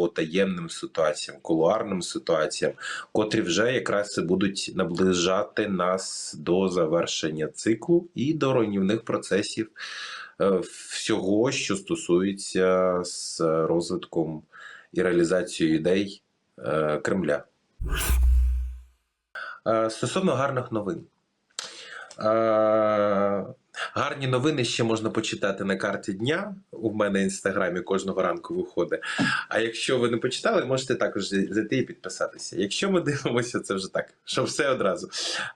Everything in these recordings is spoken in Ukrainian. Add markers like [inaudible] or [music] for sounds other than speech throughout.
по таємним ситуаціям, кулуарним ситуаціям, котрі вже якраз будуть наближати нас до завершення циклу і до руйнівних процесів е, всього, що стосується з розвитком і реалізацією ідей е, Кремля. Е, Стосовно гарних новин. Гарні новини ще можна почитати на карті дня. У мене в інстаграмі кожного ранку виходить. А якщо ви не почитали, можете також зайти і підписатися. Якщо ми [laughs] дивимося, це вже так, що все одразу.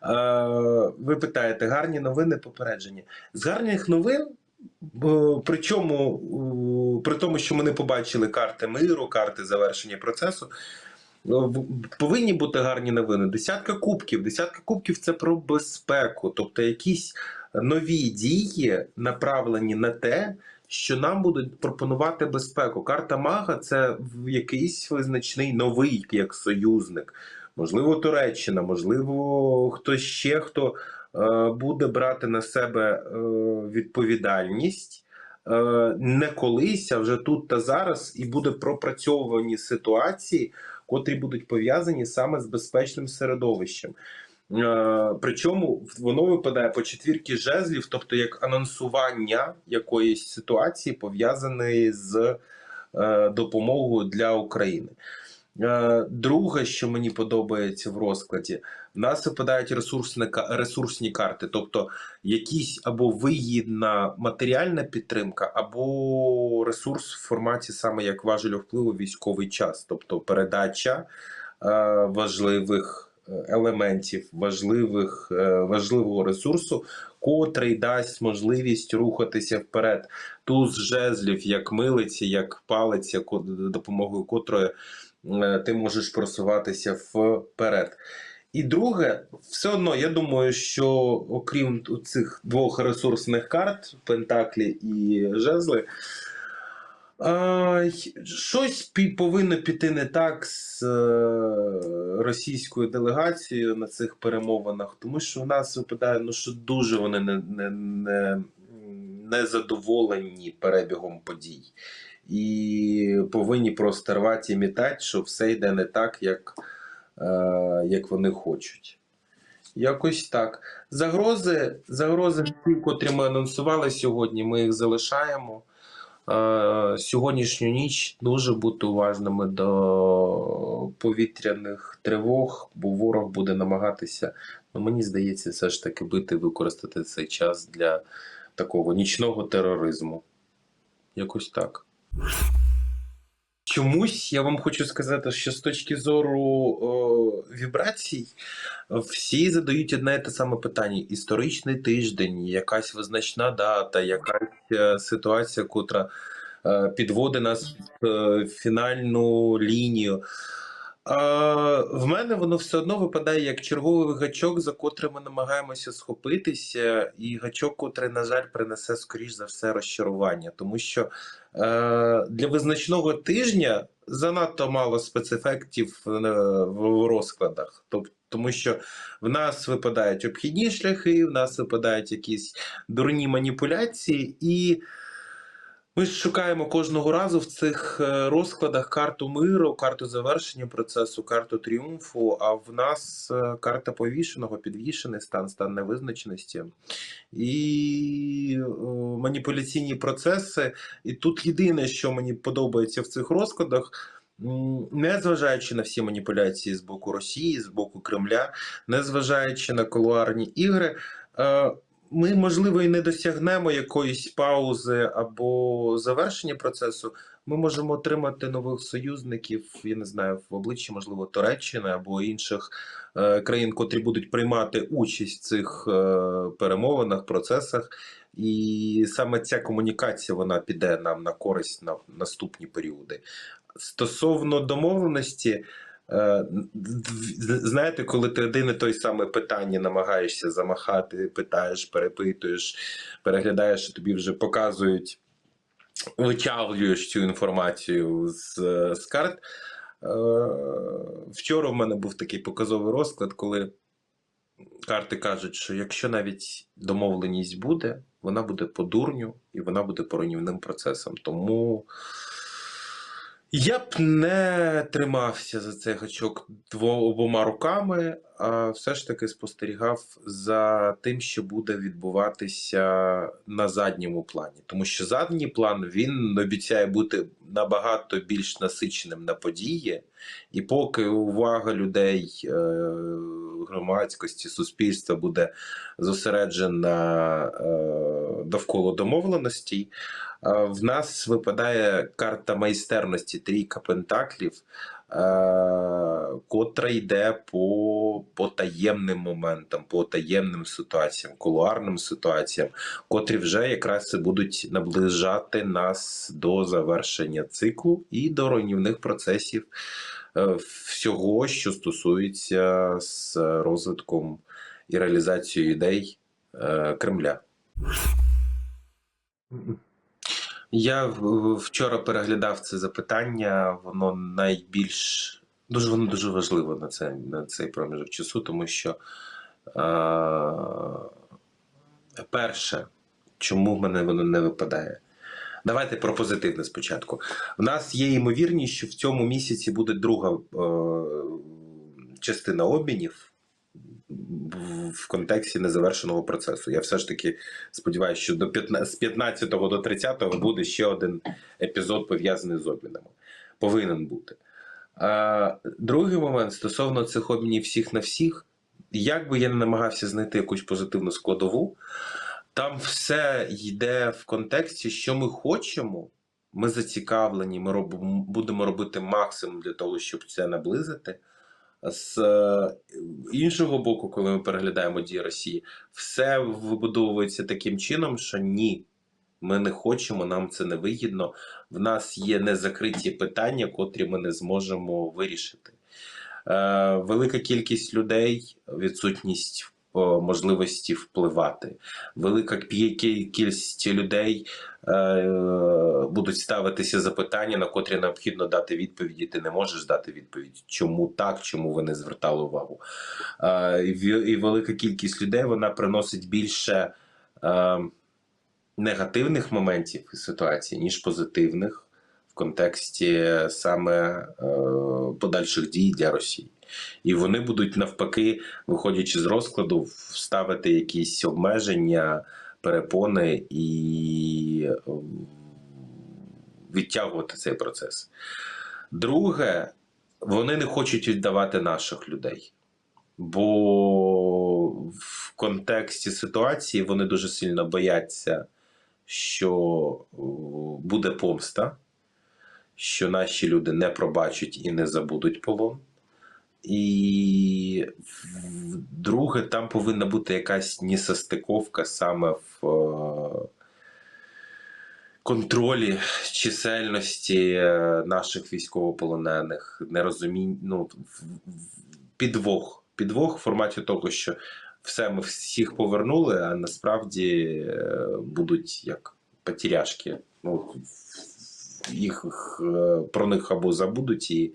Е, Ви питаєте, гарні новини попередження. З гарних новин, бо- причому при тому, що ми не побачили карти миру, карти завершення процесу. Повинні бути гарні новини. Десятка кубків. Десятка кубків це про безпеку, тобто якісь нові дії направлені на те, що нам будуть пропонувати безпеку. Карта Мага це якийсь визначний новий як союзник. Можливо, Туреччина, можливо, хтось ще хто е, буде брати на себе е, відповідальність. е, Не колись, а вже тут та зараз, і буде пропрацьовані ситуації, котрі будуть пов'язані саме з безпечним середовищем. Е, Причому воно випадає по четвірки жезлів, тобто як анонсування якоїсь ситуації, пов'язаної з е, допомогою для України. Е, Друге, що мені подобається в розкладі, в нас випадають ресурсні, ресурсні карти, тобто якісь або вигідна матеріальна підтримка, або ресурс в форматі саме як важелю впливу військовий час, тобто передача важливих елементів, важливих, е, важливого ресурсу, котрий дасть можливість рухатися вперед. Туз жезлів, як милиці, як палиця, допомогою котрої е, ти можеш просуватися вперед. І друге, все одно, я думаю, що окрім цих двох ресурсних карт, Пентаклі і Жезли, щось повинно піти не так з е, російською делегацією на цих перемовинах, тому що в нас випадає, ну що дуже вони не, не, не, не задоволені перебігом подій. І повинні просто рвати і мітати, що все йде не так, як, е, як вони хочуть. Якось так. Загрози, загрози, котрі ми анонсували сьогодні, ми їх залишаємо. Е, Сьогоднішню ніч дуже бути уважними до повітряних тривог, бо ворог буде намагатися, ну мені здається, все ж таки бити, використати цей час для такого нічного тероризму. Якось так. Чомусь я вам хочу сказати, що з точки зору о, вібрацій, всі задають одне і те саме питання: історичний тиждень, якась визначна дата, якась е, ситуація, котра е, підводить нас в е, фінальну лінію. В мене воно все одно випадає як черговий гачок, за котрим ми намагаємося схопитися, і гачок, котрий, на жаль, принесе скоріш за все розчарування, тому що е, для визначного тижня занадто мало спецефектів е, в розкладах. Тобто, тому що в нас випадають обхідні шляхи, в нас випадають якісь дурні маніпуляції, і ми шукаємо кожного разу в цих е, розкладах карту миру, карту завершення процесу, карту тріумфу. А в нас е, карта повішеного, підвішений стан, стан невизначеності і е, маніпуляційні процеси. І тут єдине, що мені подобається в цих розкладах. Незважаючи на всі маніпуляції з боку Росії, з боку Кремля, незважаючи на колуарні ігри, ми, можливо, і не досягнемо якоїсь паузи або завершення процесу. Ми можемо отримати нових союзників, я не знаю, в обличчі, можливо, Туреччини або інших е, країн, котрі будуть приймати участь в цих е, перемовинах, процесах. І саме ця комунікація вона піде нам на користь на наступні періоди. Стосовно домовленості, Знаєте, коли ти один і той саме питання намагаєшся замахати, питаєш, перепитуєш, переглядаєш, тобі вже показують, вичавлюєш цю інформацію з, з карт. Е, Вчора в мене був такий показовий розклад, коли карти кажуть, що якщо навіть домовленість буде, вона буде по дурню і вона буде по руйнівним процесам. Тому. Я б не тримався за цей гачок дво- обома руками, а все ж таки спостерігав за тим, що буде відбуватися на задньому плані. Тому що задній план він обіцяє бути набагато більш насиченим на події, і поки увага людей, е, громадськості, суспільства буде зосереджена е, довкола домовленостей, В нас випадає карта майстерності трійка пентаклів, котра йде по, по таємним моментам, по таємним ситуаціям, кулуарним ситуаціям, котрі вже якраз будуть наближати нас до завершення циклу і до руйнівних процесів е, всього, що стосується з розвитком і реалізацією ідей е, Кремля. Я вчора переглядав це запитання, воно найбільш дуже воно дуже важливо на це, на цей проміжок часу, тому що е, перше, чому в мене воно не випадає? Давайте про позитивне спочатку. У нас є ймовірність, що в цьому місяці буде друга е, частина обмінів в- контексті незавершеного процесу. Я все ж таки сподіваюся, що до 15, з 15 до 30 буде ще один епізод пов'язаний з обмінами. Повинен бути. А, другий момент стосовно цих обмінів всіх на всіх, як би я не намагався знайти якусь позитивну складову, там все йде в контексті, що ми хочемо. Ми зацікавлені, ми робимо, будемо робити максимум для того, щоб це наблизити. З е, іншого боку, коли ми переглядаємо дії Росії, все вибудовується таким чином, що ні, ми не хочемо, нам це не вигідно. В нас є незакриті питання, котрі ми не зможемо вирішити. Е, велика кількість людей, відсутність можливості впливати. Велика кількість людей е, будуть ставитися запитання, на котрі необхідно дати відповіді. Ти не можеш дати відповідь, чому так, чому ви не звертали увагу. Е, і, велика кількість людей вона приносить більше е, негативних моментів і ситуацій, ніж позитивних в контексті саме е, подальших дій для Росії. І вони будуть навпаки, виходячи з розкладу, вставити якісь обмеження, перепони і е, відтягувати цей процес. Друге, вони не хочуть віддавати наших людей. Бо в контексті ситуації вони дуже сильно бояться, що буде помста, що наші люди не пробачать і не забудуть полон. І друге, там повинна бути якась несостиковка саме в е, контролі чисельності е, наших військовополонених, нерозумінь, ну, підвох. Підвох в форматі того, що все ми всіх повернули, а насправді е, будуть як потеряшки. Ну, їх е, про них або забудуть і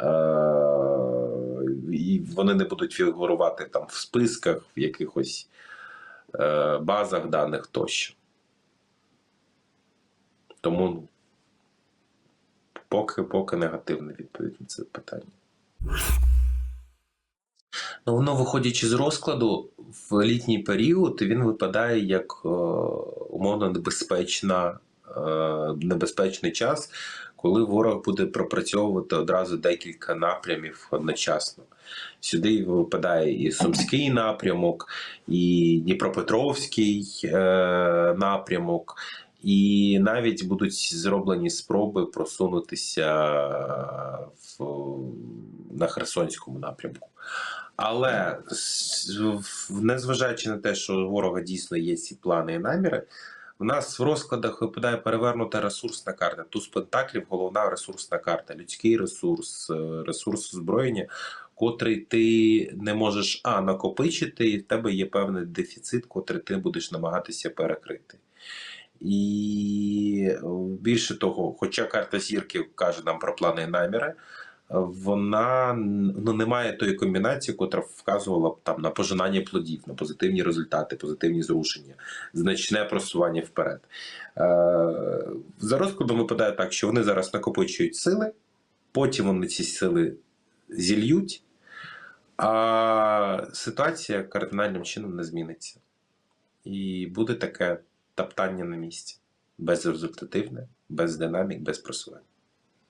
Е, і вони не будуть фігурувати там в списках, в якихось е, базах даних тощо. Тому ну, поки, поки негативна відповідь на це питання. Ну, воно, виходячи з розкладу, в літній період він випадає як умовно небезпечна, небезпечний час, коли ворог буде пропрацьовувати одразу декілька напрямів одночасно. Сюди випадає і Сумський напрямок, і Дніпропетровський е, напрямок, і навіть будуть зроблені спроби просунутися в, на Херсонському напрямку. Але незважаючи на те, що у ворога дійсно є ці плани і наміри, в нас в розкладах випадає перевернута ресурсна карта. Туз Пентаклів головна ресурсна карта, людський ресурс, е, ресурс озброєння, котрий ти не можеш а накопичити, і в тебе є певний дефіцит, котрий ти будеш намагатися перекрити. І е, більше того, хоча карта зірки каже нам про плани і наміри, вона ну, не має тої комбінації, котра вказувала б там на пожинання плодів, на позитивні результати, позитивні зрушення, значне просування вперед. Е, за розкладом випадає так, що вони зараз накопичують сили, потім вони ці сили зільють, а ситуація кардинальним чином не зміниться. І буде таке топтання на місці. Безрезультативне, без динамік, без просування.